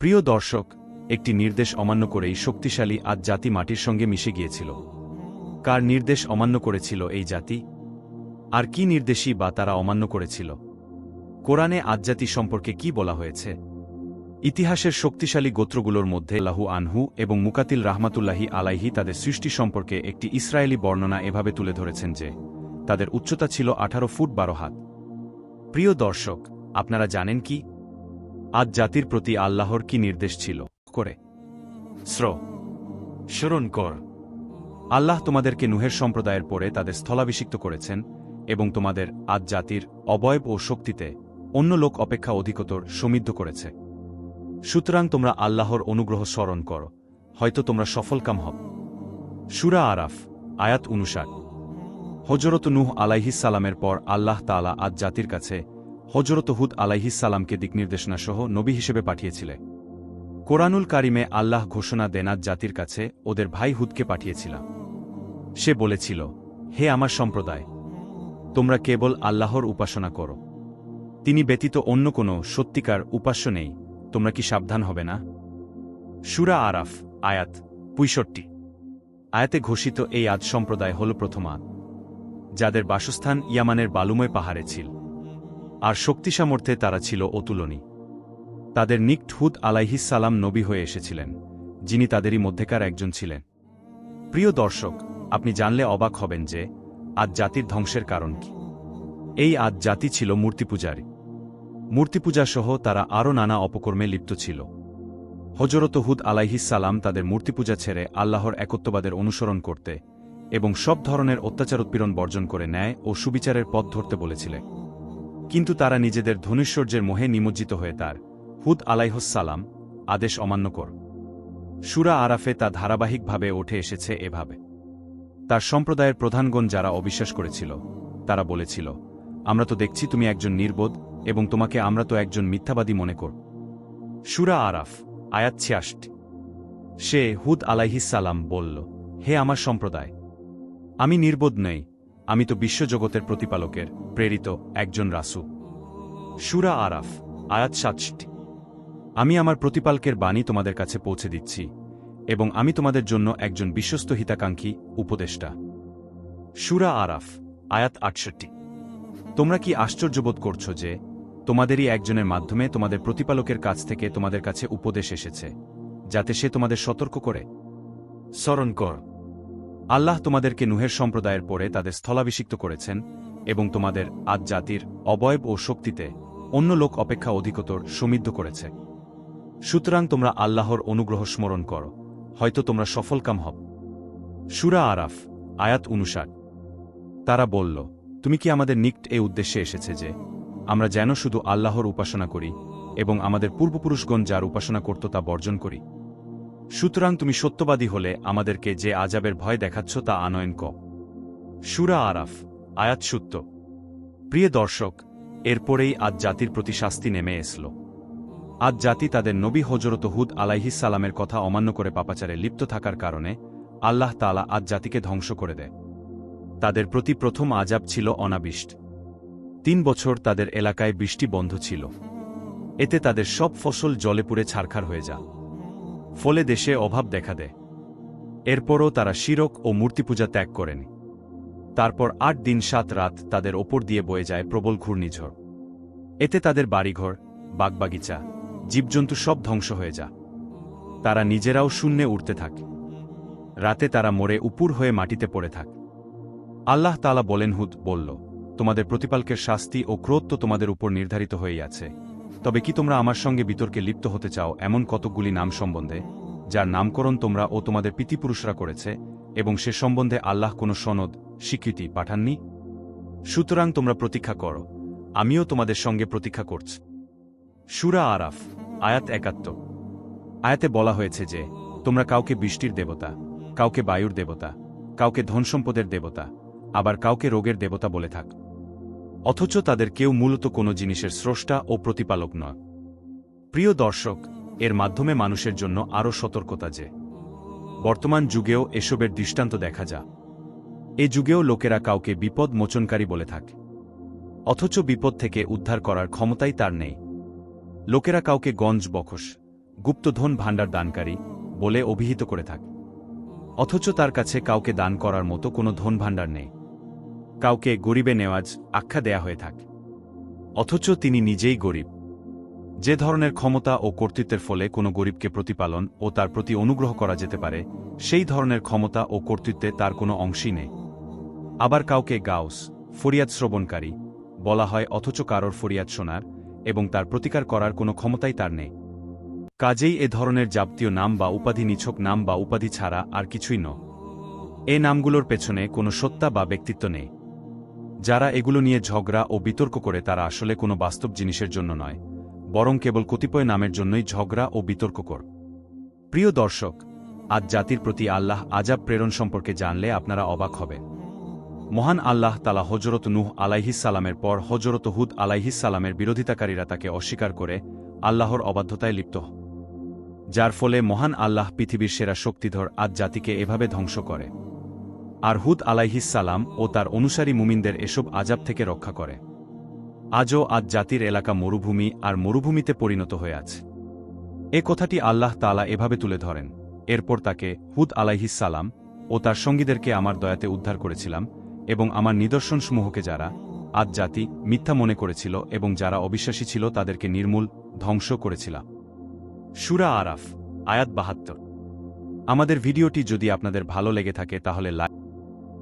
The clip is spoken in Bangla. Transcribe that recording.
প্রিয় দর্শক, একটি নির্দেশ অমান্য করেই শক্তিশালী আজ জাতি মাটির সঙ্গে মিশে গিয়েছিল। কার নির্দেশ অমান্য করেছিল এই জাতি? আর কি নির্দেশই বা তারা অমান্য করেছিল? কোরআনে আজ্জাতি সম্পর্কে কি বলা হয়েছে? ইতিহাসের শক্তিশালী গোত্রগুলোর মধ্যে লাহু আনহু এবং মুকাতিল রাহমাতুল্লাহি আলাইহি তাদের সৃষ্টি সম্পর্কে একটি ইসরায়েলি বর্ণনা এভাবে তুলে ধরেছেন যে, তাদের উচ্চতা ছিল আঠারো ফুট বারো হাত। প্রিয় দর্শক, আপনারা জানেন কি? আজ জাতির প্রতি আল্লাহর কি নির্দেশ ছিল? করে। শ্র স্মরণ কর। আল্লাহ তোমাদেরকে নুহের সম্প্রদায়ের পরে তাদের স্থলাভিষিক্ত করেছেন এবং তোমাদের আজ জাতির অবয়ব ও শক্তিতে অন্য লোক অপেক্ষা অধিকতর সমৃদ্ধ করেছে। সুতরাং তোমরা আল্লাহর অনুগ্রহ স্মরণ কর। হয়তো তোমরা সফলকাম হব সুরা আরাফ, আয়াত অনুসার হজরত নুহ আলাইহিস সালামের পর আল্লাহ তালা আজ জাতির কাছে হজরত হুদ আলাইহিসালামকে দিকনির্দেশনা সহ নবী হিসেবে পাঠিয়েছিলে। কোরআনুল কারিমে আল্লাহ ঘোষণা দেনাত জাতির কাছে, ওদের ভাই হুদকে পাঠিয়েছিলাম সে বলেছিল, হে আমার সম্প্রদায়, তোমরা কেবল আল্লাহর উপাসনা করো। তিনি ব্যতীত অন্য কোনো সত্যিকার উপাস্য নেই, তোমরা কি সাবধান হবে না? সুরা আরাফ, আয়াত পুইষট্টি আয়াতে ঘোষিত এই আদ সম্প্রদায় হল প্রথম আদ, যাদের বাসস্থান ইয়ামানের বালুময় পাহাড়ে ছিল। আর শক্তি সামর্থ্যে তারা ছিল অতুলনী। তাদের হুদ আলাইহিসালাম নবী হয়ে এসেছিলেন, যিনি তাদেরই মধ্যেকার একজন ছিলেন। প্রিয় দর্শক, আপনি জানলে অবাক হবেন যে আজ জাতির ধ্বংসের কারণ কি। এই আজ জাতি ছিল মূর্তিপূজারী মূর্তিপূজা সহ তারা আরও নানা অপকর্মে লিপ্ত ছিল। হজরত হুদ আলাইহিসালাম তাদের মূর্তিপূজা ছেড়ে আল্লাহর একত্ববাদের অনুসরণ করতে এবং সব ধরনের অত্যাচার উৎপীড়ন বর্জন করে ন্যায় ও সুবিচারের পথ ধরতে বলেছিলেন। কিন্তু তারা নিজেদের ধনুশ্বর্যের মোহে নিমজ্জিত হয়ে তার হুদ আলাইহসালাম আদেশ অমান্য কর। সুরা আরাফে তা ধারাবাহিকভাবে ওঠে এসেছে এভাবে। তার সম্প্রদায়ের প্রধানগণ যারা অবিশ্বাস করেছিল, তারা বলেছিল, আমরা তো দেখছি তুমি একজন নির্বোধ এবং তোমাকে আমরা তো একজন মিথ্যাবাদী মনে কর সুরা আরাফ, আয়াত ছিয়াশটি সে হুদ আলাইহিসালাম বলল, হে আমার সম্প্রদায়, আমি নির্বোধ নই আমি তো বিশ্বজগতের প্রতিপালকের, প্রেরিত একজন রাসু সুরা আরাফ, আয়াত সাতটি আমি আমার প্রতিপালকের বাণী তোমাদের কাছে পৌঁছে দিচ্ছি, এবং আমি তোমাদের জন্য একজন বিশ্বস্ত হিতাকাঙ্ক্ষী উপদেষ্টা। সুরা আরাফ, আয়াত আটষট্টি। তোমরা কি আশ্চর্যবোধ করছ যে, তোমাদেরই একজনের মাধ্যমে তোমাদের প্রতিপালকের কাছ থেকে তোমাদের কাছে উপদেশ এসেছে, যাতে সে তোমাদের সতর্ক করে? স্মরণ কর আল্লাহ তোমাদেরকে নুহের সম্প্রদায়ের পরে তাদের স্থলাভিষিক্ত করেছেন এবং তোমাদের আজ জাতির অবয়ব ও শক্তিতে অন্য লোক অপেক্ষা অধিকতর সমৃদ্ধ করেছে। সুতরাং তোমরা আল্লাহর অনুগ্রহ স্মরণ করো, হয়তো তোমরা সফলকাম হব সুরা আরাফ, আয়াত অনুসার তারা বলল, তুমি কি আমাদের নিকট এ উদ্দেশ্যে এসেছে যে আমরা যেন শুধু আল্লাহর উপাসনা করি এবং আমাদের পূর্বপুরুষগণ যার উপাসনা করত তা বর্জন করি? সুতরাং তুমি সত্যবাদী হলে আমাদেরকে যে আজাবের ভয় দেখাচ্ছ তা আনয়ন ক সুরা আরাফ, আয়াত সত্য প্রিয় দর্শক, এরপরেই আজ জাতির প্রতি শাস্তি নেমে এসল। আজ জাতি তাদের নবী হজরত হুদ আলাইহিসালামের কথা অমান্য করে পাপাচারে লিপ্ত থাকার কারণে আল্লাহ তালা আজ জাতিকে ধ্বংস করে দেয়। তাদের প্রতি প্রথম আজাব ছিল অনাবিষ্ট। তিন বছর তাদের এলাকায় বৃষ্টি বন্ধ ছিল। এতে তাদের সব ফসল জলে পুড়ে ছারখার হয়ে যা ফলে দেশে অভাব দেখা দেয়। এরপরও তারা শিরক ও মূর্তিপূজা ত্যাগ করেনি। তারপর আট দিন সাত রাত তাদের ওপর দিয়ে বয়ে যায় প্রবল ঘূর্ণিঝড়। এতে তাদের বাড়িঘর, বাগবাগিচা, জীবজন্তু সব ধ্বংস হয়ে যা তারা নিজেরাও শূন্যে উঠতে থাকে। রাতে তারা মরে উপুর হয়ে মাটিতে পড়ে থাক। আল্লাহ তালা বলেন, হুদ বলল, তোমাদের প্রতিপালকের শাস্তি ও ক্রোধ তো তোমাদের উপর নির্ধারিত হয়েই আছে। তবে কি তোমরা আমার সঙ্গে বিতর্কে লিপ্ত হতে চাও এমন কতকগুলি নাম সম্বন্ধে? যার নামকরণ তোমরা ও তোমাদের পিতিপুরুষরা করেছে, এবং সে সম্বন্ধে আল্লাহ কোনো সনদ, স্বীকৃতি পাঠাননি? সুতরাং তোমরা প্রতীক্ষা করো। আমিও তোমাদের সঙ্গে প্রতীক্ষা করছি। সুরা আরাফ, আয়াত একাত্তর। আয়াতে বলা হয়েছে যে, তোমরা কাউকে বৃষ্টির দেবতা, কাউকে বায়ুর দেবতা, কাউকে ধনসম্পদের দেবতা, আবার কাউকে রোগের দেবতা বলে থাক। অথচ তাদের কেউ মূলত কোনো জিনিসের স্রষ্টা ও প্রতিপালক নয়। প্রিয় দর্শক, এর মাধ্যমে মানুষের জন্য আরও সতর্কতা যে, বর্তমান যুগেও এসবের দৃষ্টান্ত দেখা যা। এ যুগেও লোকেরা কাউকে বিপদ মোচনকারী বলে থাকে। অথচ বিপদ থেকে উদ্ধার করার ক্ষমতাই তার নেই। লোকেরা কাউকে গঞ্জ বখস গুপ্তধন, ভাণ্ডার দানকারী বলে অভিহিত করে থাকে। অথচ তার কাছে কাউকে দান করার মতো কোনো ধন ভাণ্ডার নেই। কাউকে গরিবে নেওয়াজ আখ্যা দেয়া হয়ে থাকে। অথচ তিনি নিজেই গরিব। যে ধরনের ক্ষমতা ও কর্তৃত্বের ফলে কোনো গরিবকে প্রতিপালন ও তার প্রতি অনুগ্রহ করা যেতে পারে, সেই ধরনের ক্ষমতা ও কর্তৃত্বে তার কোনো অংশই নেই। আবার কাউকে গাউস, ফরিয়াদ শ্রবণকারী বলা হয় অথচ কারোর ফরিয়াদ শোনার এবং তার প্রতিকার করার কোনো ক্ষমতাই তার নেই। কাজেই এ ধরনের যাবতীয় নাম বা উপাধি নিছক নাম বা উপাধি ছাড়া আর কিছুই ন এ নামগুলোর পেছনে কোনো সত্তা বা ব্যক্তিত্ব নেই। যারা এগুলো নিয়ে ঝগড়া ও বিতর্ক করে তারা আসলে কোনো বাস্তব জিনিসের জন্য নয়, বরং কেবল কতিপয় নামের জন্যই ঝগড়া ও বিতর্ক কর। প্রিয় দর্শক, আজ জাতির প্রতি আল্লাহ আজাব প্রেরণ সম্পর্কে জানলে আপনারা অবাক হবে মহান আল্লাহ তালা হজরত নূহ আলাইহিসালামের পর হজরত হুদ আলাইহিসালামের বিরোধিতাকারীরা তাকে অস্বীকার করে আল্লাহর অবাধ্যতায় লিপ্ত। যার ফলে মহান আল্লাহ পৃথিবীর সেরা শক্তিধর আজ জাতিকে এভাবে ধ্বংস করে। আর হুদ আলাইহিসালাম ও তার অনুসারী মুমিনদের এসব আজাব থেকে রক্ষা করে। আজও আজ জাতির এলাকা মরুভূমি আর মরুভূমিতে পরিণত হয়ে আছে। এ কথাটি আল্লাহ তালা এভাবে তুলে ধরেন, এরপর তাকে হুদ আলাইহিসালাম ও তার সঙ্গীদেরকে আমার দয়াতে উদ্ধার করেছিলাম এবং আমার নিদর্শনসমূহকে যারা আজ জাতি মিথ্যা মনে করেছিল এবং যারা অবিশ্বাসী ছিল তাদেরকে নির্মূল ধ্বংস করেছিলাম সুরা আরাফ, আয়াত বাহাত্তর। আমাদের ভিডিওটি যদি আপনাদের ভালো লেগে থাকে তাহলে লাইক